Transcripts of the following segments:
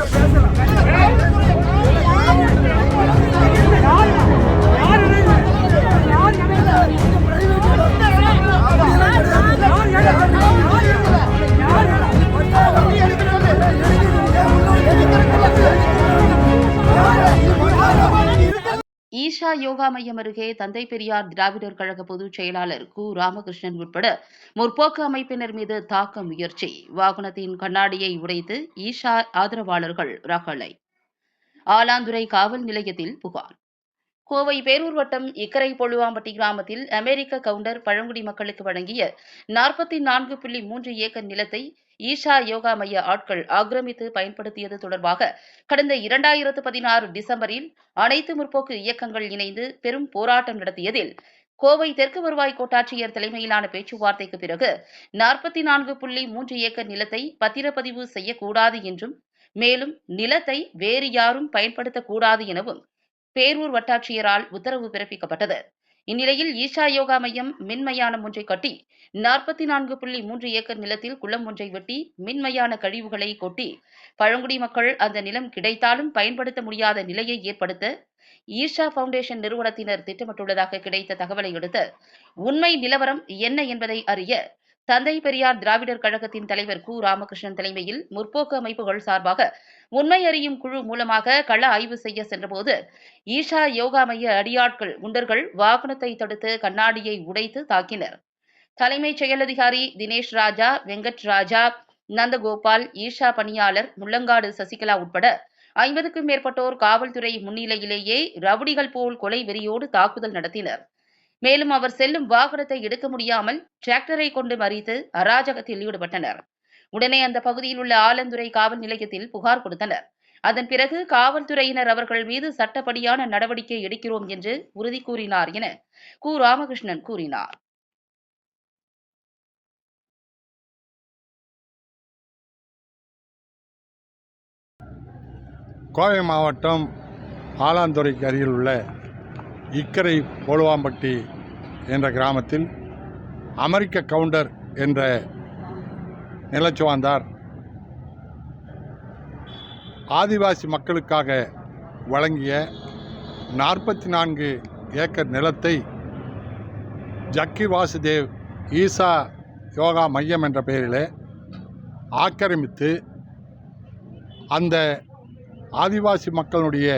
Gracias. Isha yoga மையம் அருகே தந்தை பெரியார் திராவிடர் கழக பொதுச் செயலாளர் கு. ராமகிருஷ்ணன் உட்பட முற்போக்கு அமைப்பினர் மீது தாக்க முயற்சி. வாகனத்தின் கண்ணாடியை உடைத்து ஈஷா ஆதரவாளர்கள் ரகளை ஆலாந்துறை காவல் நிலையத்தில் புகார். கோவை பேரூர் வட்டம் இக்கரை பொழுவாம்பட்டி கிராமத்தில் அமெரிக்க கவுண்டர் பழங்குடி மக்களுக்கு வழங்கிய நாற்பத்தி நான்கு புள்ளி மூன்று ஏக்கர் நிலத்தை ஈஷா யோகா மைய ஆட்கள் ஆக்கிரமித்து பயன்படுத்தியது தொடர்பாக கடந்த இரண்டாயிரத்து பதினாறு டிசம்பரில் அனைத்து முற்போக்கு இயக்கங்கள் இணைந்து பெரும் போராட்டம் நடத்தியதில் கோவை தெற்கு வருவாய் கோட்டாட்சியர் தலைமையிலான பேச்சுவார்த்தைக்கு பிறகு நாற்பத்தி நான்கு புள்ளி மூன்று ஏக்கர் நிலத்தை பத்திரப்பதிவு செய்யக்கூடாது என்றும் மேலும் நிலத்தை வேறு யாரும் பயன்படுத்தக்கூடாது எனவும் பேரூர் வட்டாட்சியரால் உத்தரவு பிறப்பிக்கப்பட்டது. இந்நிலையில் ஈஷா யோகா மையம் மின்மயானம் ஒன்றை கட்டி நாற்பத்தி நான்கு புள்ளி மூன்று ஏக்கர் நிலத்தில் குளம் ஒன்றை வெட்டி மின்மயான கழிவுகளை கொட்டி பழங்குடி மக்கள் அந்த நிலம் கிடைத்தாலும் பயன்படுத்த முடியாத நிலையை ஏற்படுத்த ஈஷா பவுண்டேஷன் நிறுவனத்தினர் திட்டமிட்டுள்ளதாக கிடைத்த தகவலை அடுத்து உண்மை நிலவரம் என்ன என்பதை அறிய தந்தை பெரியார் திராவிடர் கழகத்தின் தலைவர் கு. ராமகிருஷ்ணன் தலைமையில் முற்போக்கு அமைப்புகள் சார்பாக உண்மை அறியும் குழு மூலமாக கள ஆய்வு செய்ய சென்றபோது ஈஷா யோகா மைய அடியாட்கள் குண்டர்கள் வாகனத்தை தடுத்து கண்ணாடியை உடைத்து தாக்கினர். தலைமைச் செயலதிகாரி தினேஷ் ராஜா வெங்கட் ராஜா நந்தகோபால் ஈஷா பணியாளர் முள்ளங்காடு சசிகலா உட்பட ஐம்பதுக்கும் மேற்பட்டோர் காவல்துறை முன்னிலையிலேயே ரவுடிகள் போல் கொலை வெறியோடு தாக்குதல் நடத்தினர். மேலும் அவர் செல்லும் வாகனத்தை எடுக்க முடியாமல் டிராக்டரை கொண்டு மறித்து அராஜகத்தில் ஈடுபட்டனர். உடனே அந்த பகுதியில் உள்ள ஆலந்துறை காவல் நிலையத்தில் புகார் கொடுத்தனர். அதன் பிறகு காவல்துறையினர் அவர்கள் மீது சட்டப்படியான நடவடிக்கை எடுக்கிறோம் என்று உறுதி கூறினார் என கு. ராமகிருஷ்ணன் கூறினார். கோவை மாவட்டம் ஆலாந்துறைக்கு அருகில் உள்ள இக்கரை போலுவாம்பட்டி என்ற கிராமத்தில் அமெரிக்க கவுண்டர் என்ற நிலச்சுவாந்தார். ஆதிவாசி மக்களுக்காக வழங்கிய நாற்பத்தி நான்கு ஏக்கர் நிலத்தை ஜக்கி வாசுதேவ் ஈசா யோகா மையம் என்ற பெயரில் ஆக்கிரமித்து அந்த ஆதிவாசி மக்களுடைய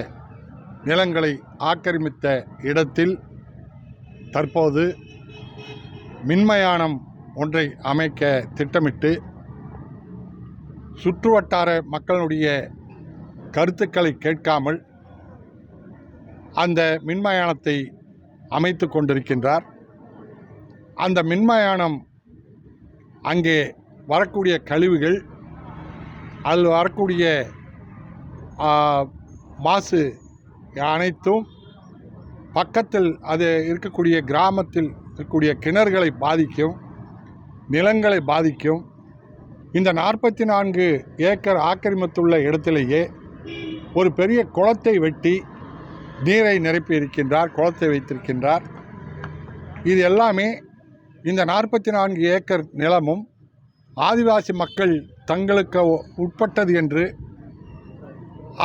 நிலங்களை ஆக்கிரமித்த இடத்தில் தற்போது மின்மயானம் ஒன்றை அமைக்க திட்டமிட்டு சுற்றுவட்டார மக்களுடைய கருத்துக்களை கேட்காமல் அந்த மின்மயானத்தை அமைத்து கொண்டிருக்கின்றார். அந்த மின்மயானம் அங்கே வரக்கூடிய கழிவுகள் அதில் வரக்கூடிய மாசு அனைத்தும் பக்கத்தில் அது இருக்கக்கூடிய கிராமத்தில் இருக்கக்கூடிய கிணறுகளை பாதிக்கும் நிலங்களை பாதிக்கும். இந்த நாற்பத்தி நான்கு ஏக்கர் ஆக்கிரமித்துள்ள இடத்திலேயே ஒரு பெரிய குளத்தை வெட்டி நீரை நிரப்பி இருக்கின்றார் குளத்தை வைத்திருக்கின்றார். இது எல்லாமே இந்த நாற்பத்தி நான்கு ஏக்கர் நிலமும் ஆதிவாசி மக்கள் தங்களுக்கு உட்பட்டது என்று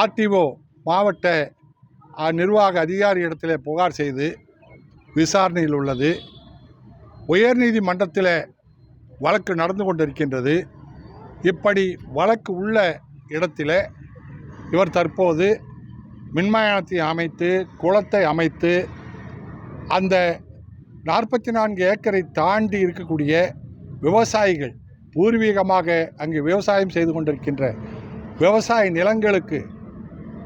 ஆர்டிஓ மாவட்ட நிர்வாக அதிகாரி இடத்திலே புகார் செய்து விசாரணையில் உள்ளது. உயர்நீதிமன்றத்தில் வழக்கு நடந்து கொண்டிருக்கின்றது. இப்படி வழக்கு உள்ள இடத்தில் இவர் தற்போது மின்மயானத்தை அமைத்து குளத்தை அமைத்து அந்த நாற்பத்தி நான்கு ஏக்கரை தாண்டி இருக்கக்கூடிய விவசாயிகள் பூர்வீகமாக அங்கு விவசாயம் செய்து கொண்டிருக்கின்ற விவசாய நிலங்களுக்கு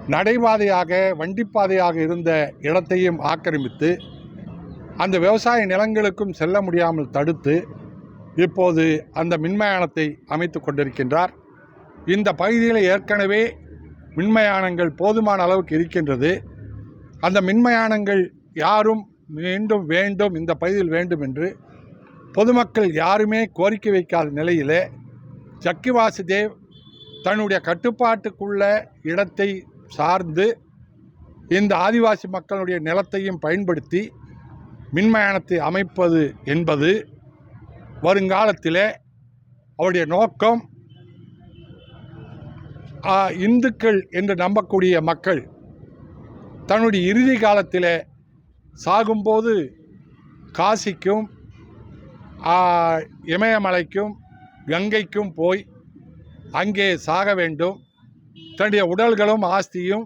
நடைபாதையாக வண்டிப்பாதையாக இருந்த இடத்தையும் ஆக்கிரமித்து அந்த விவசாய நிலங்களுக்கும் செல்ல முடியாமல் தடுத்து இப்போது அந்த மின்மயானத்தை அமைத்து கொண்டிருக்கின்றார். இந்த பகுதியில் ஏற்கனவே மின்மயானங்கள் போதுமான அளவுக்கு இருக்கின்றது. அந்த மின்மயானங்கள் யாரும் மீண்டும் வேண்டும் இந்த பகுதியில் வேண்டும் என்று பொதுமக்கள் யாருமே கோரிக்கை வைக்காத நிலையிலே ஜக்கி வாசுதேவ் தன்னுடைய கட்டுப்பாட்டுக்குள்ள இடத்தை சார்ந்து இந்த ஆதிவாசி மக்களுடைய நிலத்தையும் பயன்படுத்தி மின்மயானத்தை அமைப்பது என்பது வருங்காலத்தில் அவருடைய நோக்கம். இந்துக்கள் என்று நம்பக்கூடிய மக்கள் தன்னுடைய இறுதி காலத்தில் சாகும்போது காசிக்கும் இமயமலைக்கும் கங்கைக்கும் போய் அங்கே சாக வேண்டும். தன்னுடைய உடல்களும் ஆஸ்தியும்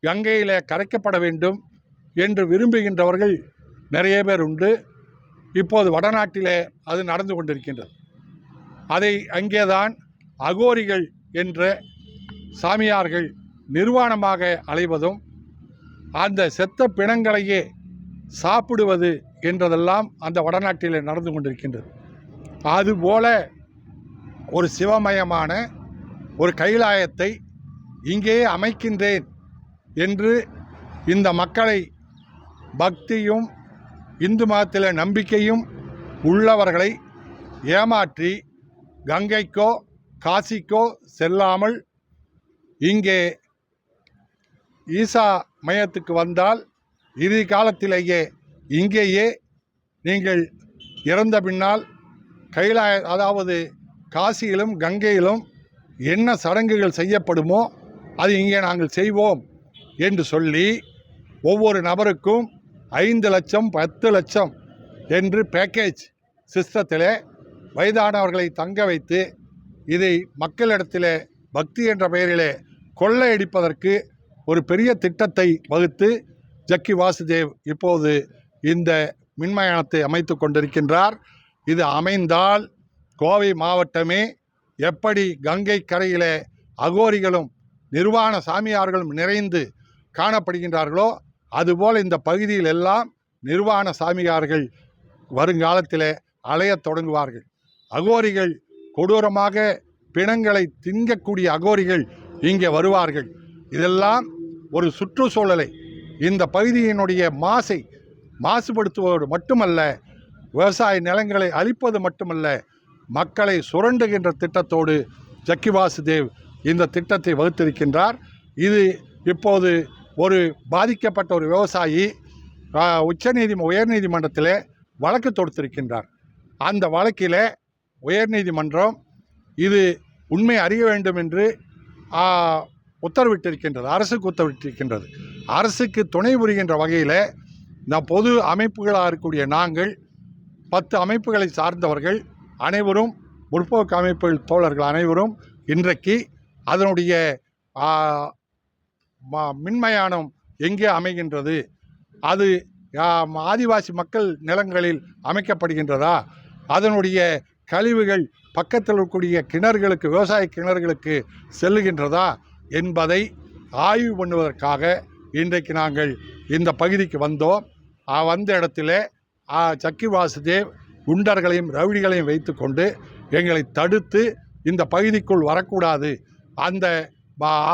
கங்கையில் கரைக்கப்பட வேண்டும் என்று விரும்புகின்றவர்கள் நிறைய பேர் உண்டு. இப்போது வடநாட்டிலே அது நடந்து கொண்டிருக்கின்றது. அதை அங்கேதான் அகோரிகள் என்ற சாமியார்கள் நிர்வாணமாக அலைவதும் அந்த செத்த பிணங்களையே சாப்பிடுவது என்றதெல்லாம் அந்த வடநாட்டிலே நடந்து கொண்டிருக்கின்றது. அதுபோல ஒரு சிவமயமான ஒரு கைலாயத்தை இங்கேயே அமைக்கின்றேன் என்று இந்த மக்களை பக்தியும் இந்து மதத்தில் நம்பிக்கையும் உள்ளவர்களை ஏமாற்றி கங்கைக்கோ காசிக்கோ செல்லாமல் இங்கே ஈசா மையத்துக்கு வந்தால் இறுதி காலத்திலேயே இங்கேயே நீங்கள் இறந்த பின்னால் கைலாய அதாவது காசியிலும் கங்கையிலும் என்ன சடங்குகள் செய்யப்படுமோ அது இங்கே நாங்கள் செய்வோம் என்று சொல்லி ஒவ்வொரு நபருக்கும் ஐந்து லட்சம் பத்து லட்சம் என்று பேக்கேஜ் சிஸ்டத்தில் வயதானவர்களை தங்க வைத்து இதை மக்களிடத்தில் பக்தி என்ற பெயரிலே கொள்ளையடிப்பதற்கு ஒரு பெரிய திட்டத்தை வகுத்து ஜக்கி வாசுதேவ் இப்போது இந்த மின்மயானத்தை அமைத்து கொண்டிருக்கின்றார். இது அமைந்தால் கோவை மாவட்டமே எப்படி கங்கை கரையிலே அகோரிகளும் நிர்வாண சாமியார்களும் நிறைந்து காணப்படுகின்றார்களோ அதுபோல் இந்த பகுதியில் எல்லாம் நிர்வாண சாமியார்கள் வருங்காலத்தில் அலையத் தொடங்குவார்கள். அகோரிகள் கொடூரமாக பிணங்களை திங்கக்கூடிய அகோரிகள் இங்கே வருவார்கள். இதெல்லாம் ஒரு சுற்றுச்சூழலை இந்த பகுதியினுடைய மாசை மாசுபடுத்துவதோடு மட்டுமல்ல விவசாய நிலங்களை அழிப்பது மட்டுமல்ல மக்களை சுரண்டுகின்ற திட்டத்தோடு ஜக்கி வாசுதேவ் இந்த திட்டத்தை வகுத்திருக்கின்றார். இது இப்போது ஒரு பாதிக்கப்பட்ட ஒரு விவசாயி உச்சநீதி உயர்நீதிமன்றத்தில் வழக்கு தொடுத்திருக்கின்றார். அந்த வழக்கில் உயர்நீதிமன்றம் இது உண்மை அறிய வேண்டும் என்று உத்தரவிட்டிருக்கின்றது. அரசுக்கு உத்தரவிட்டிருக்கின்றது. அரசுக்கு துணை புரிகின்ற வகையில் இந்த பொது அமைப்புகளாக இருக்கக்கூடிய நாங்கள் பத்து அமைப்புகளை சார்ந்தவர்கள் அனைவரும் முற்போக்கு அமைப்புகள் தோழர்கள் அனைவரும் இன்றைக்கு அதனுடைய ம- மின்மயானம் எங்கே அமைகின்றது? அது ஆதிவாசி மக்கள் நிலங்களில் அமைக்கப்படுகின்றதா? அதனுடைய கழிவுகள் பக்கத்தில் இருக்கக்கூடிய கிணறுகளுக்கு விவசாய கிணறுகளுக்கு செல்லுகின்றதா? என்பதை ஆய்வு பண்ணுவதற்காக இன்றைக்கு நாங்கள் இந்த பகுதிக்கு வந்தோம். வந்த இடத்துல சக்கி வாசுதேவ் குண்டர்களையும் ரவுடிகளையும் வைத்துக்கொண்டு எங்களை தடுத்து இந்த பகுதிக்குள் வரக்கூடாது அந்த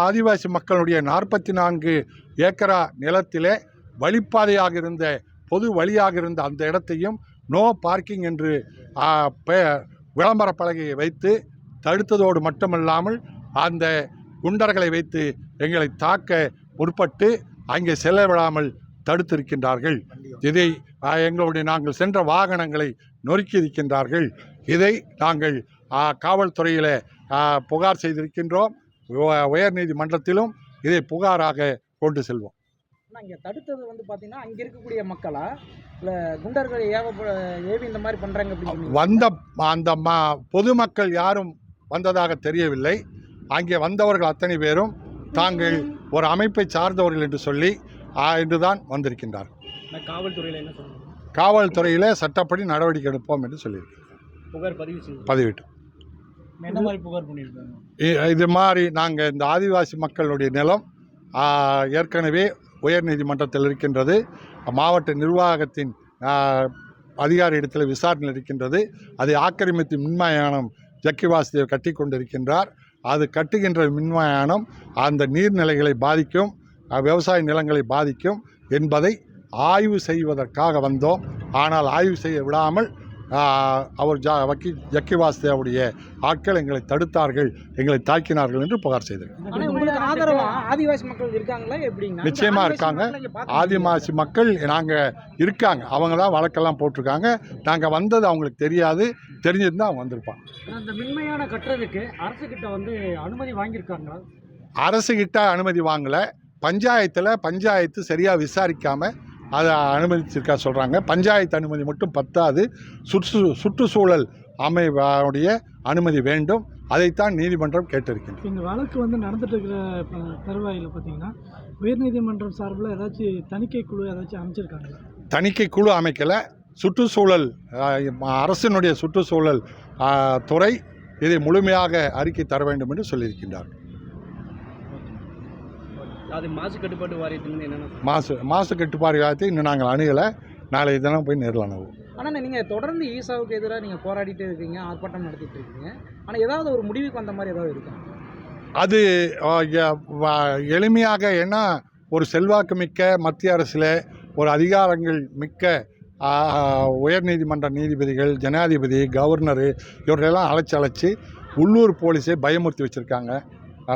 ஆதிவாசி மக்களுடைய நாற்பத்தி நான்கு ஏக்கரா நிலத்திலே வழிப்பாதையாக இருந்த பொது வழியாக இருந்த அந்த இடத்தையும் நோ பார்க்கிங் என்று பெ- விளம்பர பலகையை வைத்து தடுத்ததோடு மட்டுமல்லாமல் அந்த குண்டர்களை வைத்து எங்களை தாக்க முற்பட்டு அங்கே செல்ல விடாமல் தடுத்திருக்கின்றார்கள். இதை எங்களுடைய நாங்கள் சென்ற வாகனங்களை நொறுக்கி இருக்கின்றார்கள். இதை நாங்கள் காவல்துறையில் புகார் செய்திருக்கின்றோம். உ- உயர்நீதிமன்றத்திலும் இதை புகாராக கொண்டு செல்வோம். ஆனால் இங்கே தடுத்தது வந்து பார்த்தீங்கன்னா அங்கே இருக்கக்கூடிய மக்களா? இல்லை குண்டர்கள் ஏவ ஏவி இந்த மாதிரி பண்ணுறாங்க அப்படின்னு. வந்த அந்த ம பொதுமக்கள் யாரும் வந்ததாக தெரியவில்லை. அங்கே வந்தவர்கள் அத்தனை பேரும் தாங்கள் ஒரு அமைப்பை சார்ந்தவர்கள் என்று சொல்லி என்றுதான் வந்திருக்கின்றார்கள். நான் காவல்துறையில் என்ன காவல்துறையில் சட்டப்படி நடவடிக்கை எடுப்போம் என்று சொல்லியிருக்கிறேன். புகார் பதிவு செய்யுங்க பதிவிட்டு என்ன மாதிரி புகார் பண்ணியிருக்காங்க. இது மாதிரி நாங்கள் இந்த ஆதிவாசி மக்களுடைய நிலம் ஏற்கனவே உயர்நீதிமன்றத்தில் இருக்கின்றது. மாவட்ட நிர்வாகத்தின் அதிகாரி இடத்தில் விசாரணை இருக்கின்றது. அதை ஆக்கிரமித்து மின்மயானம் ஜக்கி வாசுதேவ் கட்டி கொண்டிருக்கின்றார். அது கட்டுகின்ற மின்மயானம் அந்த நீர்நிலைகளை பாதிக்கும் விவசாய நிலங்களை பாதிக்கும் என்பதை ஆய்வு செய்வதற்காக வந்தோம். ஆனால் ஆய்வு செய்ய விடாமல் அவர் ஜா வக்கி ஜக்கி வாசுதேவுடைய ஆட்கள் எங்களை தடுத்தார்கள் எங்களை தாக்கினார்கள் என்று புகார் செய்தார் ஆனா உங்களுக்கு ஆதரவா? ஆதிவாசி மக்கள் இருக்காங்களா எப்படிங்க? நிச்சயமா இருக்காங்க. ஆதிவாசி மக்கள் நாங்கள் இருக்காங்க. அவங்க தான் வழக்கெல்லாம் போட்டிருக்காங்க. நாங்கள் வந்தது அவங்களுக்கு தெரியாது. தெரிஞ்சிருந்தா அவங்க வந்திருப்பாங்க. அந்த மின்மையான கட்டுறதுக்கு அரசு கிட்ட வந்து அனுமதி வாங்கியிருக்காங்களா? அரசுகிட்ட அனுமதி வாங்கலை. பஞ்சாயத்தில் பஞ்சாயத்து சரியாக விசாரிக்காமல் அதை அனுமதிச்சிருக்கா சொல்கிறாங்க பஞ்சாயத்து அனுமதி மட்டும் பத்தாது. சுற்று சுற்றுச்சூழல் அமைவுடைய அனுமதி வேண்டும். அதைத்தான் நீதிமன்றம் கேட்டிருக்கின்றது. இந்த வழக்கு வந்து நடந்துட்டு இருக்கிற தருவாயில் பார்த்தீங்கன்னா உயர்நீதிமன்றம் சார்பில் ஏதாச்சும் தணிக்கை குழு ஏதாச்சும் அமைச்சிருக்காங்களா? தணிக்கை குழு அமைக்கலை. சுற்றுச்சூழல் அரசினுடைய சுற்றுச்சூழல் துறை இதை முழுமையாக அறிக்கை தர வேண்டும் என்று சொல்லியிருக்கின்றார் அது மாசு கட்டுப்பாட்டு வாரியத்திலிருந்து என்னென்ன மாசு மாசு கட்டுப்பாடு காலத்தை இன்னும் நாங்கள் அணுகலை. நாளை தினம் போய் நேரில் அணுகுவோம். ஆனால் நீங்கள் தொடர்ந்து ஈசாவுக்கு எதிராக நீங்கள் போராடிட்டே இருக்கீங்க ஆர்ப்பாட்டம் நடத்திட்டு இருக்கீங்க. ஆனால் ஏதாவது ஒரு முடிவுக்கு வந்த மாதிரி ஏதாவது இருக்கா? அது எளிமையாக ஏன்னா ஒரு செல்வாக்கு மிக்க மத்திய அரசில் ஒரு அதிகாரங்கள் மிக்க உயர்நீதிமன்ற நீதிபதிகள் ஜனாதிபதி கவர்னரு இவர்களெல்லாம் அழைச்சி அழைச்சி உள்ளூர் போலீஸை பயமுறுத்தி வச்சுருக்காங்க.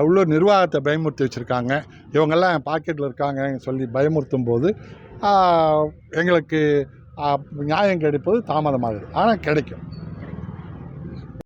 உள்ளூர் நிர்வாகத்தை பயமுறுத்தி வச்சுருக்காங்க. இவங்கெல்லாம் என் பாக்கெட்டில் இருக்காங்கன்னு சொல்லி பயமுறுத்தும் போது எங்களுக்கு நியாயம் கிடைப்பது தாமதமாகுது. ஆனால் கிடைக்கும்.